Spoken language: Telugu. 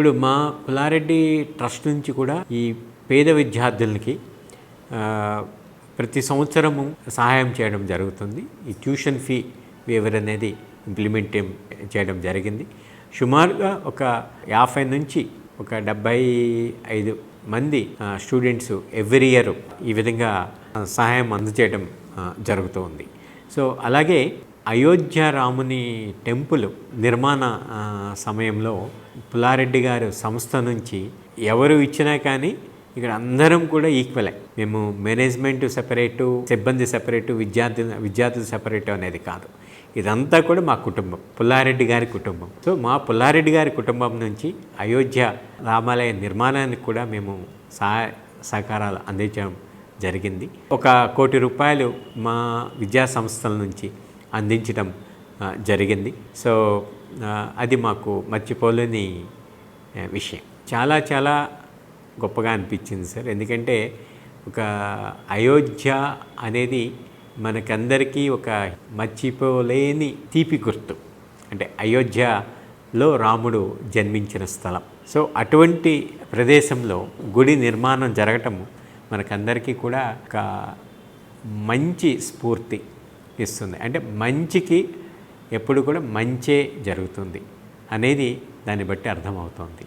ఇప్పుడు మా పుల్లారెడ్డి ట్రస్ట్ నుంచి కూడా ఈ పేద విద్యార్థులకి ప్రతి సంవత్సరము సహాయం చేయడం జరుగుతుంది. ఈ ట్యూషన్ ఫీ వేవర్ అనేది ఇంప్లిమెంట్ చేయడం జరిగింది. సుమారుగా ఒక యాభై నుంచి ఒక డెబ్బై ఐదు మంది స్టూడెంట్స్ ఎవ్రీ ఇయర్ ఈ విధంగా సహాయం అందజేయడం ఆ, జరుగుతూ ఉంది సో అలాగే అయోధ్య రాముని టెంపుల్ నిర్మాణ సమయంలో పుల్లారెడ్డి గారు సంస్థ నుంచి ఎవరు ఇచ్చినా కానీ ఇక్కడ అందరం కూడా ఈక్వలే. మేము మేనేజ్మెంట్ సెపరేటు సిబ్బంది సెపరేటు విద్యార్థి విద్యార్థులు సెపరేటు అనేది కాదు. ఇదంతా కూడా మా కుటుంబం పుల్లారెడ్డి గారి కుటుంబం. సో మా పుల్లారెడ్డి గారి కుటుంబం నుంచి అయోధ్య రామాలయ నిర్మాణానికి కూడా మేము సహాయ సహకారాలు అందించడం జరిగింది. ఒక కోటి రూపాయలు మా విద్యా సంస్థల నుంచి అందించడం జరిగింది. సో అది మాకు మర్చిపోలేని విషయం. చాలా చాలా గొప్పగా అనిపించింది సార్. ఎందుకంటే ఒక అయోధ్య అనేది మనకందరికీ ఒక మర్చిపోలేని తీపి గుర్తు. అంటే అయోధ్యలో రాముడు జన్మించిన స్థలం. సో అటువంటి ప్రదేశంలో గుడి నిర్మాణం జరగటం మనకందరికీ కూడా ఒక మంచి స్ఫూర్తి ఇస్తుంది. అంటే మంచికి ఎప్పుడు కూడా మంచే జరుగుతుంది అనేది దాన్ని బట్టి అర్థమవుతోంది.